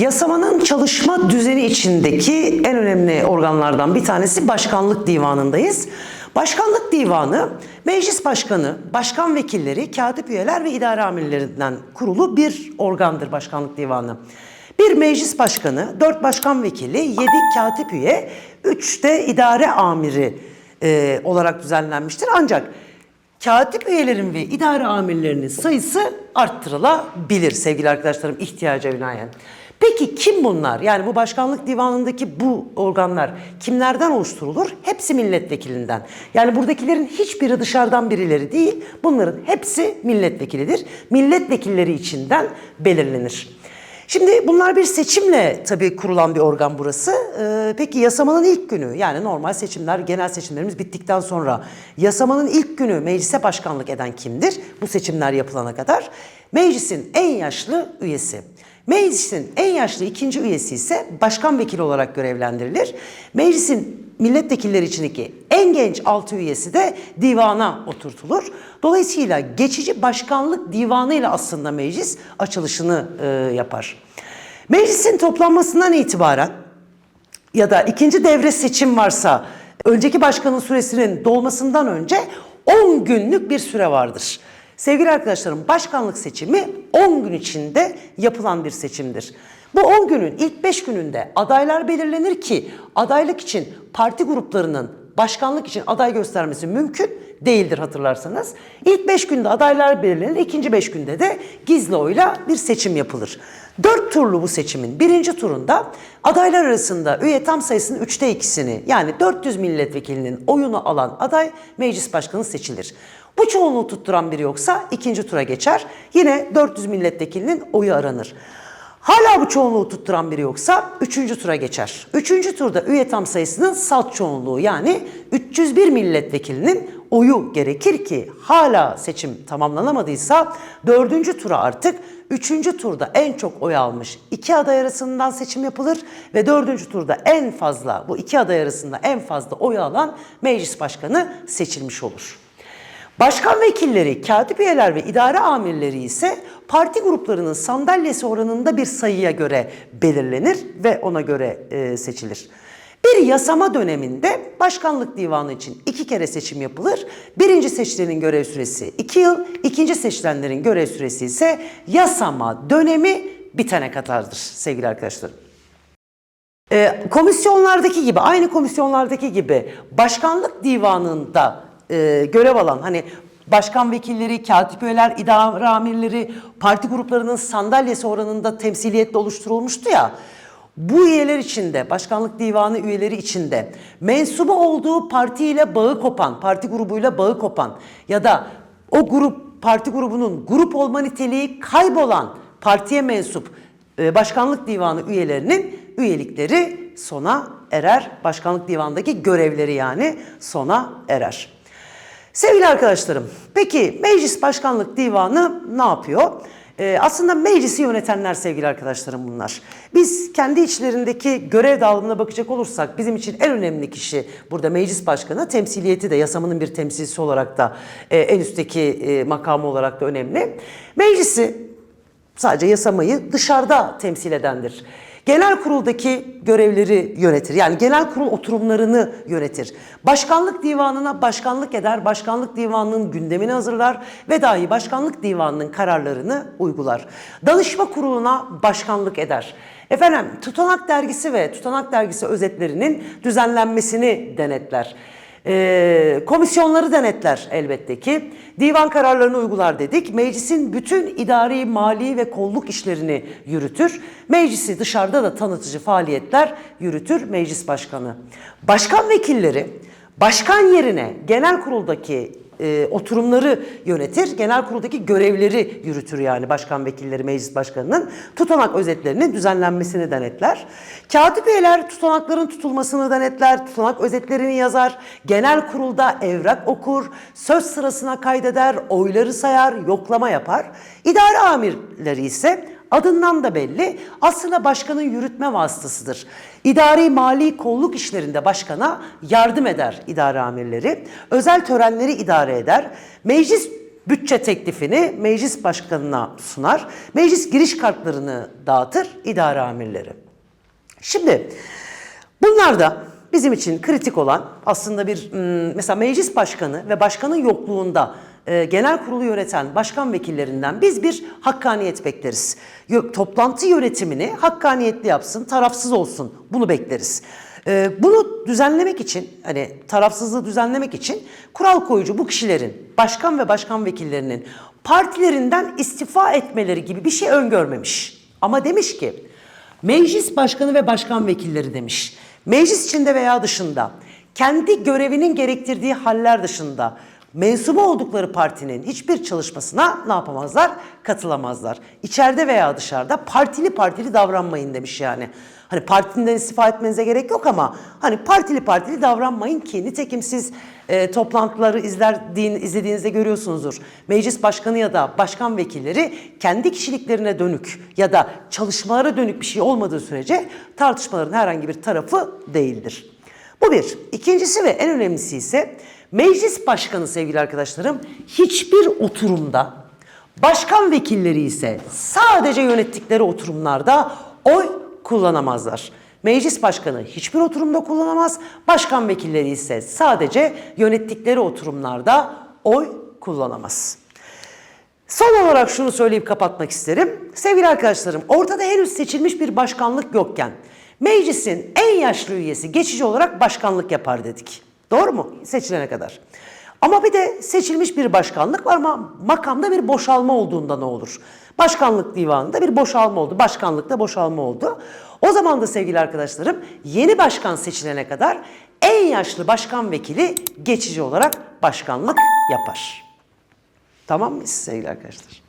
Yasamanın çalışma düzeni içindeki en önemli organlardan bir tanesi Başkanlık Divanı'ndayız. Başkanlık Divanı, meclis başkanı, başkan vekilleri, katip üyeler ve idare amirlerinden kurulu bir organdır Başkanlık Divanı. Bir meclis başkanı, dört başkan vekili, yedi katip üye, üç de idare amiri e, olarak düzenlenmiştir. Ancak Katip üyelerin ve idare amirlerinin sayısı arttırılabilir sevgili arkadaşlarım ihtiyaca binaen. Peki kim bunlar? Yani bu başkanlık divanındaki bu organlar kimlerden oluşturulur? Hepsi milletvekilinden. Yani buradakilerin hiçbiri dışarıdan birileri değil. Bunların hepsi milletvekilidir. Milletvekilleri içinden belirlenir. Şimdi bunlar bir seçimle tabii kurulan bir organ burası. Ee, peki yasamanın ilk günü yani normal seçimler, genel seçimlerimiz bittikten sonra yasamanın ilk günü meclise başkanlık eden kimdir? Bu seçimler yapılana kadar meclisin en yaşlı üyesi. Meclisin en yaşlı ikinci üyesi ise başkan vekili olarak görevlendirilir. Meclisin milletvekilleri içindeki en genç altı üyesi de divana oturtulur. Dolayısıyla geçici başkanlık divanı ile aslında meclis açılışını e, yapar. Meclisin toplanmasından itibaren ya da ikinci devre seçim varsa önceki başkanın süresinin dolmasından önce 10 günlük bir süre vardır. Sevgili arkadaşlarım başkanlık seçimi 10 gün içinde yapılan bir seçimdir. Bu 10 günün ilk 5 gününde adaylar belirlenir ki adaylık için parti gruplarının başkanlık için aday göstermesi mümkün değildir hatırlarsanız. İlk 5 günde adaylar belirlenir, ikinci 5 günde de gizli oyla bir seçim yapılır. Dört turlu bu seçimin birinci turunda adaylar arasında üye tam sayısının üçte ikisini yani 400 milletvekilinin oyunu alan aday meclis başkanı seçilir. Bu çoğunluğu tutturan biri yoksa ikinci tura geçer. Yine 400 milletvekilinin oyu aranır. Hala bu çoğunluğu tutturan biri yoksa üçüncü tura geçer. Üçüncü turda üye tam sayısının salt çoğunluğu yani 301 milletvekilinin oyu gerekir ki hala seçim tamamlanamadıysa dördüncü tura artık üçüncü turda en çok oy almış iki aday arasından seçim yapılır ve dördüncü turda en fazla bu iki aday arasında en fazla oy alan meclis başkanı seçilmiş olur. Başkan vekilleri, katip üyeler ve idare amirleri ise parti gruplarının sandalyesi oranında bir sayıya göre belirlenir ve ona göre e, seçilir. Bir yasama döneminde başkanlık divanı için iki kere seçim yapılır. Birinci seçilenin görev süresi iki yıl, ikinci seçilenlerin görev süresi ise yasama dönemi bitene kadardır sevgili arkadaşlarım. Ee, komisyonlardaki gibi, aynı komisyonlardaki gibi başkanlık divanında e, görev alan hani başkan vekilleri, katip üyeler, idare amirleri parti gruplarının sandalyesi oranında temsiliyetle oluşturulmuştu ya. Bu üyeler içinde, başkanlık divanı üyeleri içinde mensubu olduğu partiyle bağı kopan, parti grubuyla bağı kopan ya da o grup parti grubunun grup olma niteliği kaybolan partiye mensup e, başkanlık divanı üyelerinin üyelikleri sona erer. Başkanlık divanındaki görevleri yani sona erer. Sevgili arkadaşlarım, peki Meclis Başkanlık Divanı ne yapıyor? Ee, aslında meclisi yönetenler sevgili arkadaşlarım bunlar. Biz kendi içlerindeki görev dağılımına bakacak olursak bizim için en önemli kişi burada meclis başkanı. Temsiliyeti de yasamının bir temsilcisi olarak da e, en üstteki e, makamı olarak da önemli. Meclisi sadece yasamayı dışarıda temsil edendir. Genel kuruldaki görevleri yönetir. Yani genel kurul oturumlarını yönetir. Başkanlık divanına başkanlık eder, başkanlık divanının gündemini hazırlar ve dahi başkanlık divanının kararlarını uygular. Danışma kuruluna başkanlık eder. Efendim Tutanak dergisi ve Tutanak dergisi özetlerinin düzenlenmesini denetler. Ee, komisyonları denetler elbette ki. Divan kararlarını uygular dedik. Meclisin bütün idari, mali ve kolluk işlerini yürütür. Meclisi dışarıda da tanıtıcı faaliyetler yürütür meclis başkanı. Başkan vekilleri başkan yerine genel kuruldaki e, oturumları yönetir. Genel kuruldaki görevleri yürütür yani başkan vekilleri meclis başkanının tutanak özetlerinin düzenlenmesini denetler. Katip üyeler tutanakların tutulmasını denetler, tutanak özetlerini yazar, genel kurulda evrak okur, söz sırasına kaydeder, oyları sayar, yoklama yapar. İdare amirleri ise Adından da belli aslında başkanın yürütme vasıtasıdır. İdari mali kolluk işlerinde başkana yardım eder idare amirleri. Özel törenleri idare eder. Meclis bütçe teklifini meclis başkanına sunar. Meclis giriş kartlarını dağıtır idare amirleri. Şimdi bunlarda bizim için kritik olan aslında bir hmm, mesela meclis başkanı ve başkanın yokluğunda e, genel kurulu yöneten başkan vekillerinden biz bir hakkaniyet bekleriz. Yok, toplantı yönetimini hakkaniyetli yapsın, tarafsız olsun bunu bekleriz. E, bunu düzenlemek için hani tarafsızlığı düzenlemek için kural koyucu bu kişilerin başkan ve başkan vekillerinin partilerinden istifa etmeleri gibi bir şey öngörmemiş. Ama demiş ki Meclis başkanı ve başkan vekilleri demiş. Meclis içinde veya dışında kendi görevinin gerektirdiği haller dışında mensubu oldukları partinin hiçbir çalışmasına ne yapamazlar? Katılamazlar. İçeride veya dışarıda partili partili davranmayın demiş yani. Hani partiden istifa etmenize gerek yok ama hani partili partili davranmayın ki nitekim siz e, toplantıları izlerdiğin, izlediğinizde görüyorsunuzdur. Meclis başkanı ya da başkan vekilleri kendi kişiliklerine dönük ya da çalışmalara dönük bir şey olmadığı sürece tartışmaların herhangi bir tarafı değildir. Bu bir. İkincisi ve en önemlisi ise meclis başkanı sevgili arkadaşlarım hiçbir oturumda başkan vekilleri ise sadece yönettikleri oturumlarda oy kullanamazlar. Meclis başkanı hiçbir oturumda kullanamaz. Başkan vekilleri ise sadece yönettikleri oturumlarda oy kullanamaz. Son olarak şunu söyleyip kapatmak isterim. Sevgili arkadaşlarım, ortada henüz seçilmiş bir başkanlık yokken meclisin en yaşlı üyesi geçici olarak başkanlık yapar dedik. Doğru mu? Seçilene kadar. Ama bir de seçilmiş bir başkanlık var ama makamda bir boşalma olduğunda ne olur? Başkanlık divanında bir boşalma oldu. Başkanlıkta boşalma oldu. O zaman da sevgili arkadaşlarım yeni başkan seçilene kadar en yaşlı başkan vekili geçici olarak başkanlık yapar. Tamam mı sevgili arkadaşlar?